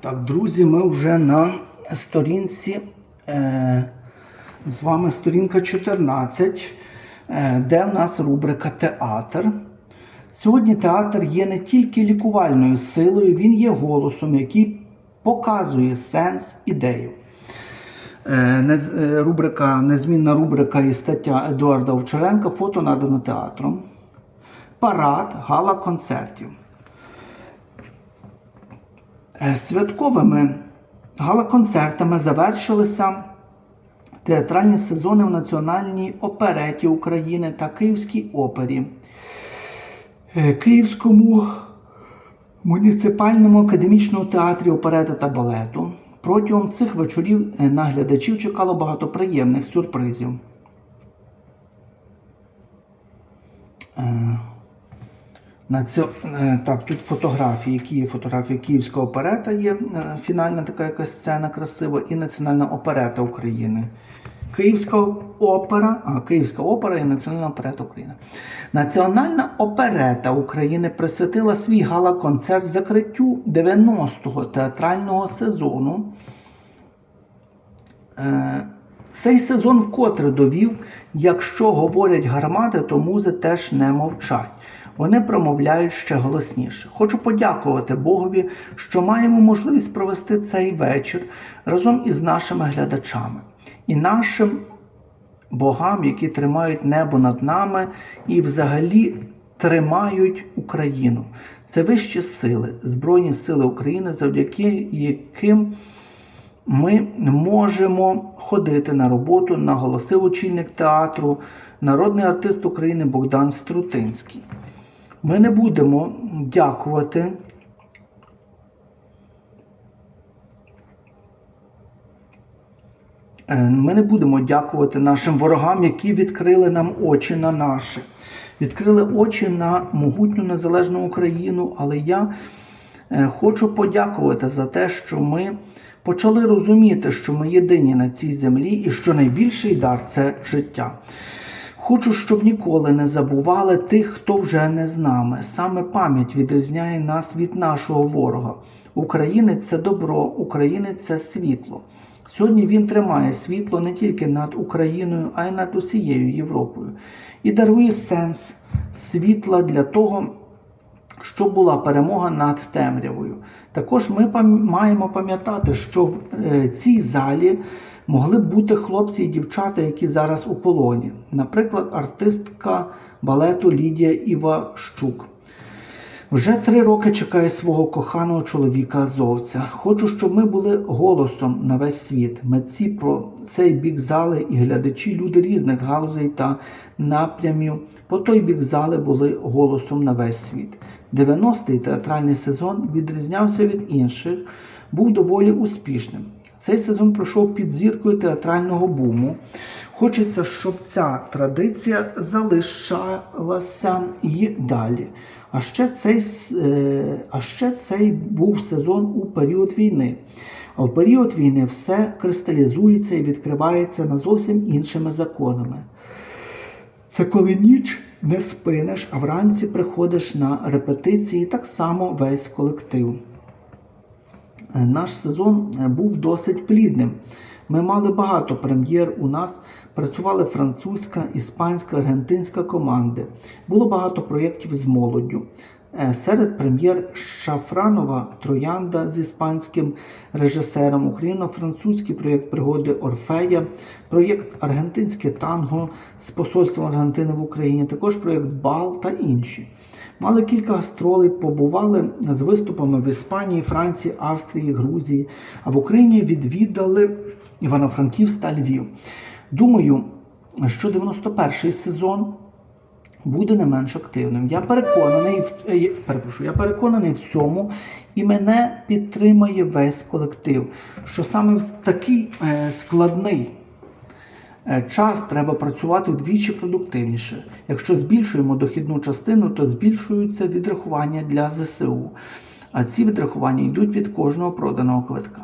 Так, друзі, ми вже на сторінці. Е, з вами сторінка 14, е, де в нас рубрика Театр. Сьогодні театр є не тільки лікувальною силою, він є голосом, який показує сенс ідею. Е, Рубрика, незмінна рубрика і стаття Едуарда Овчаренка Фото надано театром. Парад гала концертів. Е, Святковими гала-концертами завершилися театральні сезони в Національній опереті України та Київській опері, Е, Київському муніципальному академічному театрі оперети та балету. Протягом цих вечорів е, на глядачів чекало багато приємних сюрпризів. На цьо, е, так, тут фотографії, які є фотографії Київського оперета є е, фінальна така якась сцена красива, і Національна оперета України. Київська опера, а Київська опера і Національна оперета України. Національна оперета України присвятила свій гала-концерт закриттю 90-го театрального сезону. Е, Цей сезон вкотре довів, якщо говорять гармати, то музи теж не мовчать. Вони промовляють ще голосніше. Хочу подякувати Богові, що маємо можливість провести цей вечір разом із нашими глядачами і нашим богам, які тримають небо над нами і взагалі тримають Україну. Це вищі сили, Збройні Сили України, завдяки яким ми можемо ходити на роботу, наголосив очільник театру, народний артист України Богдан Струтинський. Ми не будемо дякувати. Е, Ми не будемо дякувати нашим ворогам, які відкрили нам очі на наше, відкрили очі на могутню незалежну Україну. Але я е, хочу подякувати за те, що ми почали розуміти, що ми єдині на цій землі і що найбільший дар це життя. Хочу, щоб ніколи не забували тих, хто вже не з нами. Саме пам'ять відрізняє нас від нашого ворога. Українець це добро, українець це світло. Сьогодні він тримає світло не тільки над Україною, а й над усією Європою і дарує сенс світла для того, щоб була перемога над темрявою. Також ми маємо пам'ятати, що в е, цій залі могли б бути хлопці і дівчата, які зараз у полоні. Наприклад, артистка балету Лідія Іващук. Вже три роки чекає свого коханого чоловіка азовця. Хочу, щоб ми були голосом на весь світ. Митці про цей бік зали і глядачі, люди різних галузей та напрямів. По той бік зали були голосом на весь світ. 90-й театральний сезон відрізнявся від інших, був доволі успішним. Цей сезон пройшов під зіркою театрального буму. Хочеться, щоб ця традиція залишалася і далі. А ще цей, е, а ще цей був сезон у період війни. А в період війни все кристалізується і відкривається на зовсім іншими законами. Це коли ніч не спинеш, а вранці приходиш на репетиції, так само весь колектив. Наш сезон е, був досить плідним. Ми мали багато прем'єр. У нас працювали французька, іспанська, аргентинська команди. Було багато проєктів з молоддю. Е, Серед прем'єр Шафранова Троянда з іспанським режисером, україно-французький проєкт пригоди Орфея, проєкт Аргентинське танго з посольством Аргентини в Україні, також проєкт Бал та інші. Мали кілька гастролей, побували з виступами в Іспанії, Франції, Австрії, Грузії, а в Україні відвідали Івано-Франківськ та Львів. Думаю, що 91-й сезон буде не менш активним. Я переконаний, в- е, перепрошую, я переконаний в цьому, і мене підтримає весь колектив, що саме в такий е, складний Час треба працювати вдвічі продуктивніше. Якщо збільшуємо дохідну частину, то збільшуються відрахування для ЗСУ. А ці відрахування йдуть від кожного проданого квитка.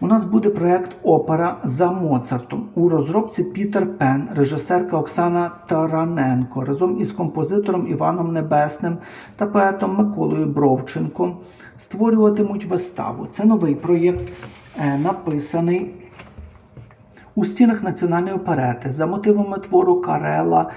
У нас буде проєкт Опера за Моцартом. У розробці Пітер Пен, режисерка Оксана Тараненко разом із композитором Іваном Небесним та поетом Миколою Бровченком створюватимуть виставу. Це новий проєкт, е, написаний у стінах національної оперети за мотивами твору Карела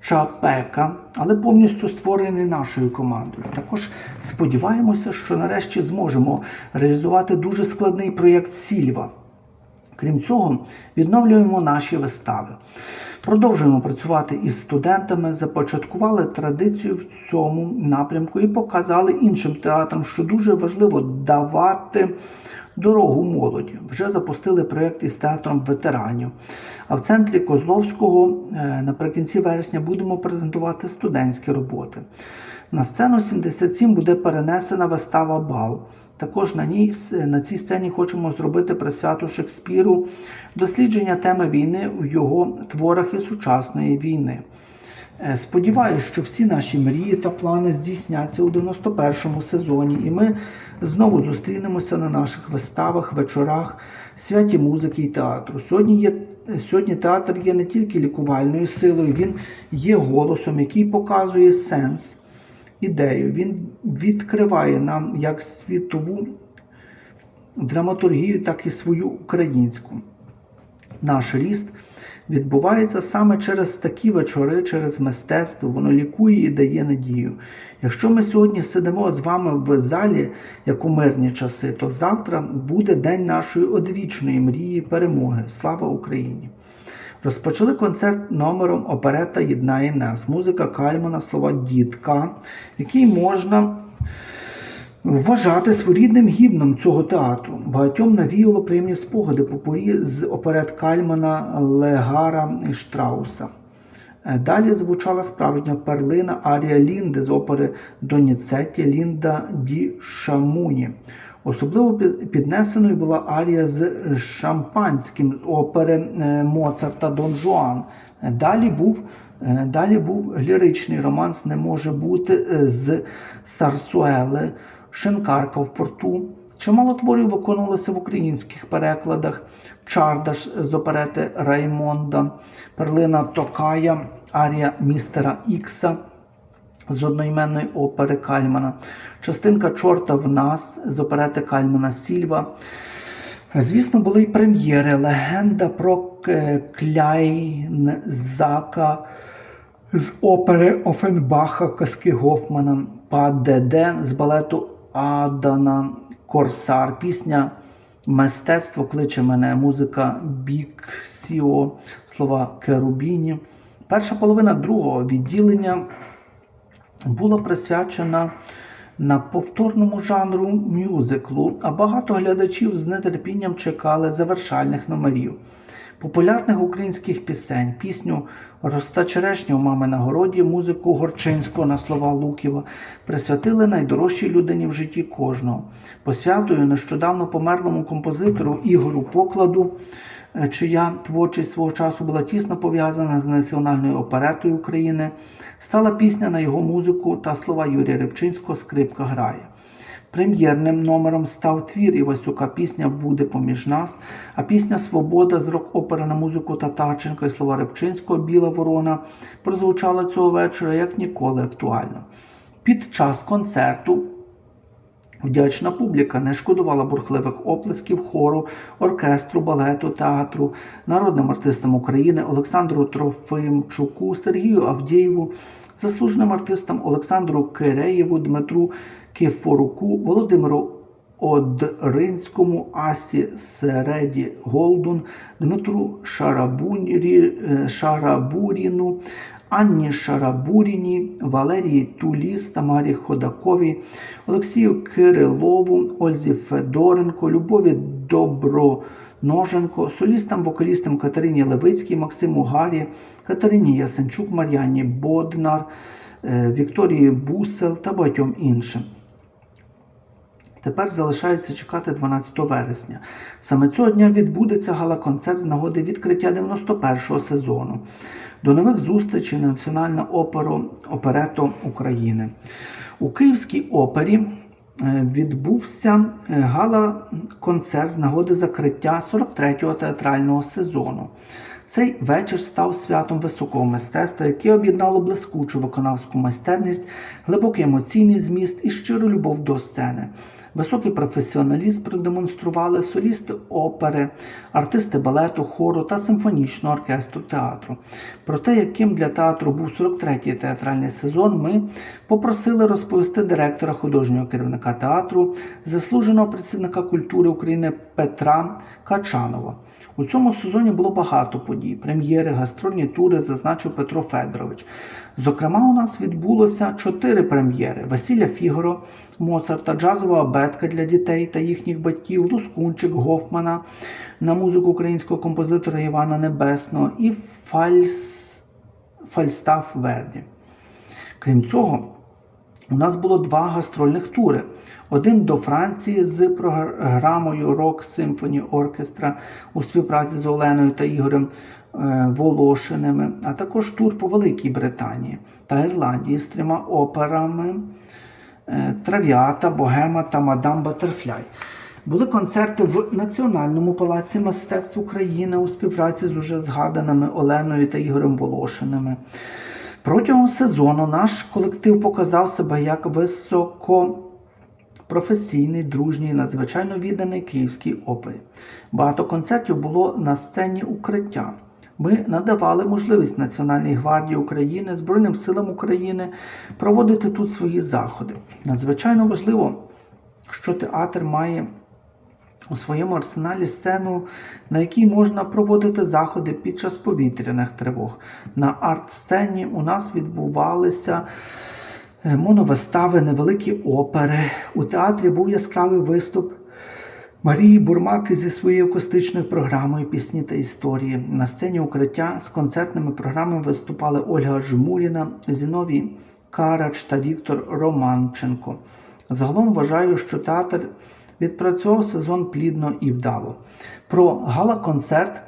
Чапека, але повністю створений нашою командою. Також сподіваємося, що нарешті зможемо реалізувати дуже складний проєкт Сільва. Крім цього, відновлюємо наші вистави. Продовжуємо працювати із студентами, започаткували традицію в цьому напрямку і показали іншим театрам, що дуже важливо давати дорогу молоді. Вже запустили проєкт із театром ветеранів. А в центрі Козловського е, наприкінці вересня будемо презентувати студентські роботи. На сцену 77 буде перенесена вистава Бал. Також на ній на цій сцені хочемо зробити присвяту Шекспіру дослідження теми війни в його творах і сучасної війни. Е, Сподіваюсь, що всі наші мрії та плани здійсняться у 91-му сезоні, і ми знову зустрінемося на наших виставах, вечорах, святі музики і театру. Сьогодні є сьогодні театр є не тільки лікувальною силою, він є голосом, який показує сенс ідею. Він відкриває нам як світову драматургію, так і свою українську. Наш ріст відбувається саме через такі вечори, через мистецтво. Воно лікує і дає надію. Якщо ми сьогодні сидимо з вами в залі, як у мирні часи, то завтра буде день нашої одвічної мрії перемоги. Слава Україні! Розпочали концерт номером Оперета Єднає нас. Музика Кальмана, слова Дітка, який можна вважати своєрідним гімном цього театру. Багатьом навіяло приємні спогади по порі з оперет Кальмана, Легара Штрауса. Далі звучала справжня перлина Арія Лінди з опери Доніцетті Лінда Ді Шамуні. Особливо піднесеною була арія з шампанським з опери е, Моцарта Дон Жуан. Далі був, е, далі був ліричний романс Не може бути з Сарсуели, Шинкарка в порту. Чимало творів виконувалося в українських перекладах. Чардаш з оперети Раймонда, Перлина Токая, арія містера Ікса з одноіменної опери Кальмана, частинка Чорта в нас з оперети Кальмана Сільва. Звісно, були й прем'єри. Легенда про Кляйнзака з опери Офенбаха, казки Гофмана, Падеде з балету Адана Корсар. Пісня Мистецтво кличе мене, музика Бік Сіо, слова Керубіні. Перша половина другого відділення була присвячена на повторному жанру мюзиклу, а багато глядачів з нетерпінням чекали завершальних номерів. Популярних українських пісень, пісню Роста черешня у мами на городі, музику Горчинського на слова Луківа присвятили найдорожчій людині в житті кожного. Посвятою нещодавно померлому композитору Ігору Покладу, чия творчість свого часу була тісно пов'язана з національною оперетою України, стала пісня на його музику та слова Юрія Рибчинського Скрипка грає. Прем'єрним номером став твір Івасюка пісня Буде поміж нас, а пісня Свобода з рок-опери на музику Татарченка і слова Рибчинського Біла ворона прозвучала цього вечора як ніколи актуально. Під час концерту Вдячна публіка не шкодувала бурхливих оплесків хору, оркестру, балету, театру, народним артистам України Олександру Трофимчуку, Сергію Авдєєву, заслуженим артистам Олександру Киреєву, Дмитру Кефоруку, Володимиру Одринському, Асі Середі Голдун, Дмитру е, Шарабуріну, Анні Шарабуріні, Валерії Туліс, Тамарі Ходаковій, Олексію Кирилову, Ользі Федоренко, Любові Доброноженко, солістам, вокалістам Катерині Левицькій, Максиму Гарі, Катерині Ясенчук, Мар'яні Боднар, е, Вікторії Бусел та багатьом іншим. Тепер залишається чекати 12 вересня. Саме цього дня відбудеться гала-концерт з нагоди відкриття 91-го сезону. До нових зустрічей Національна опера оперето України. У Київській опері е, відбувся е, гала-концерт з нагоди закриття 43-го театрального сезону. Цей вечір став святом високого мистецтва, яке об'єднало блискучу виконавську майстерність, глибокий емоційний зміст і щиру любов до сцени. Високий професіоналізм продемонстрували солісти опери, артисти балету, хору та симфонічного оркестру театру. Про те, яким для театру був 43-й театральний сезон, ми попросили розповісти директора художнього керівника театру, заслуженого працівника культури України Петра Качанова. У цьому сезоні було багато подій: прем'єри, гастрольні тури, зазначив Петро Федорович. Зокрема, у нас відбулося чотири прем'єри: Василля Фігаро, Моцарта, джазова абетка для дітей та їхніх батьків, Лускунчик Гофмана на музику українського композитора Івана Небесного і Фальс... Фальстаф Верді. Крім цього, у нас було два гастрольних тури. Один до Франції з програмою Rock Symphony Orchestra у співпраці з Оленою та Ігорем е, Волошиними, а також тур по Великій Британії та Ірландії з трьома операми е, Травіата, Богема та Мадам Батерфляй. Були концерти в Національному палаці мистецтв України у співпраці з уже згаданими Оленою та Ігорем Волошиними. Протягом сезону наш колектив показав себе як високопрофесійний, дружній, надзвичайно відданий київській опері. Багато концертів було на сцені укриття. Ми надавали можливість Національній гвардії України, Збройним силам України проводити тут свої заходи. Надзвичайно важливо, що театр має у своєму арсеналі сцену, на якій можна проводити заходи під час повітряних тривог. На арт-сцені у нас відбувалися моновистави, невеликі опери. У театрі був яскравий виступ. Марії Бурмаки зі своєю акустичною програмою Пісні та історії на сцені укриття з концертними програмами виступали Ольга Жмуріна, Зіновій Карач та Віктор Романченко. Загалом вважаю, що театр відпрацьовував сезон плідно і вдало. Про гала-концерт.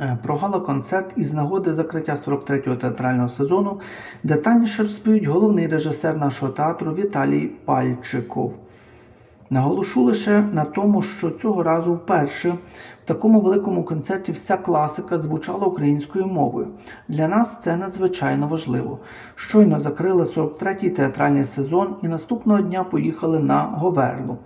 Е, Про гала-концерт із нагоди закриття 43-го театрального сезону детальніше розповість головний режисер нашого театру Віталій Пальчиков. Наголошу лише на тому, що цього разу вперше в такому великому концерті вся класика звучала українською мовою. Для нас це надзвичайно важливо. Щойно закрили 43-й театральний сезон і наступного дня поїхали на Говерлу.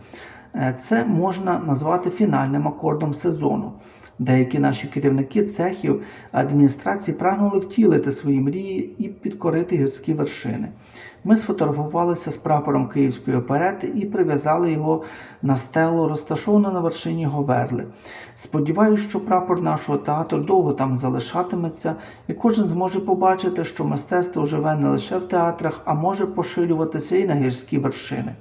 Е, Це можна назвати фінальним акордом сезону. Деякі наші керівники цехів адміністрації прагнули втілити свої мрії і підкорити гірські вершини. Ми сфотографувалися з прапором Київської оперети і прив'язали його на стелу, розташовану на вершині Говерли. Сподіваюсь, що прапор нашого театру довго там залишатиметься, і кожен зможе побачити, що мистецтво живе не лише в театрах, а може поширюватися і на гірські вершини.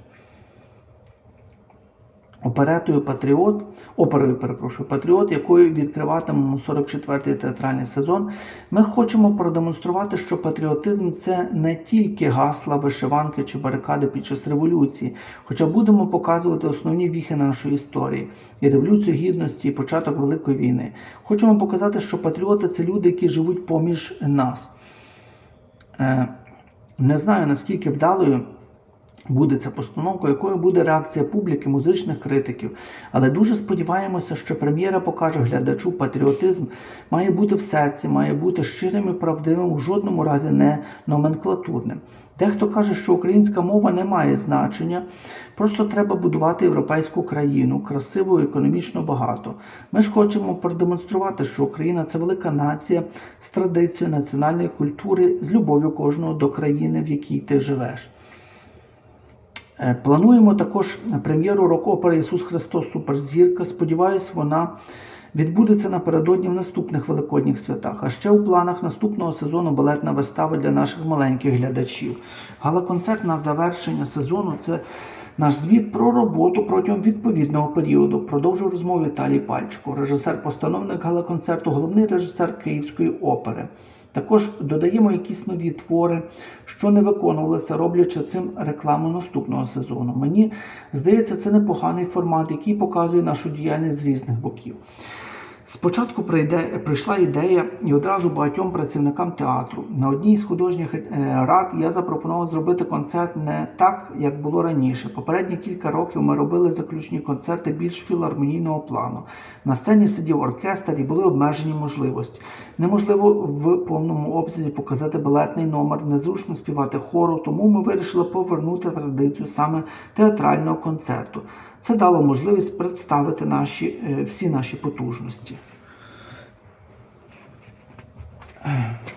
Оперетою Патріот, оперою, перепрошую, Патріот, якою відкриватимемо 44-й театральний сезон, ми хочемо продемонструвати, що патріотизм це не тільки гасла, вишиванки чи барикади під час революції, хоча будемо показувати основні віхи нашої історії і революцію гідності, і початок Великої війни. Хочемо показати, що патріоти це люди, які живуть поміж нас. Е, Не знаю наскільки вдалою буде ця постановка, якою буде реакція публіки, музичних критиків. Але дуже сподіваємося, що прем'єра покаже глядачу патріотизм має бути в серці, має бути щирим і правдивим, у жодному разі не номенклатурним. Дехто каже, що українська мова не має значення, просто треба будувати європейську країну, красиву, економічно багато. Ми ж хочемо продемонструвати, що Україна це велика нація з традицією національної культури, з любов'ю кожного до країни, в якій ти живеш. Е, Плануємо також прем'єру рок-опери Ісус Христос Суперзірка. Сподіваюсь, вона відбудеться напередодні в наступних великодніх святах. А ще у планах наступного сезону балетна вистава для наших маленьких глядачів. Гала-концерт на завершення сезону це наш звіт про роботу протягом відповідного періоду. Продовжив розмову Віталій Пальчко, режисер-постановник гала-концерту, головний режисер Київської опери. Також додаємо якісь нові твори, що не виконувалися, роблячи цим рекламу наступного сезону. Мені здається, це непоганий формат, який показує нашу діяльність з різних боків. Спочатку прийде, прийшла ідея, і одразу багатьом працівникам театру на одній з художніх е, рад я запропонував зробити концерт не так, як було раніше. Попередні кілька років ми робили заключні концерти більш філармонійного плану. На сцені сидів оркестр і були обмежені можливості. Неможливо в повному обсязі показати балетний номер, незручно співати хору, тому ми вирішили повернути традицію саме театрального концерту. Це дало можливість представити наші, е, всі наші потужності. 嗯.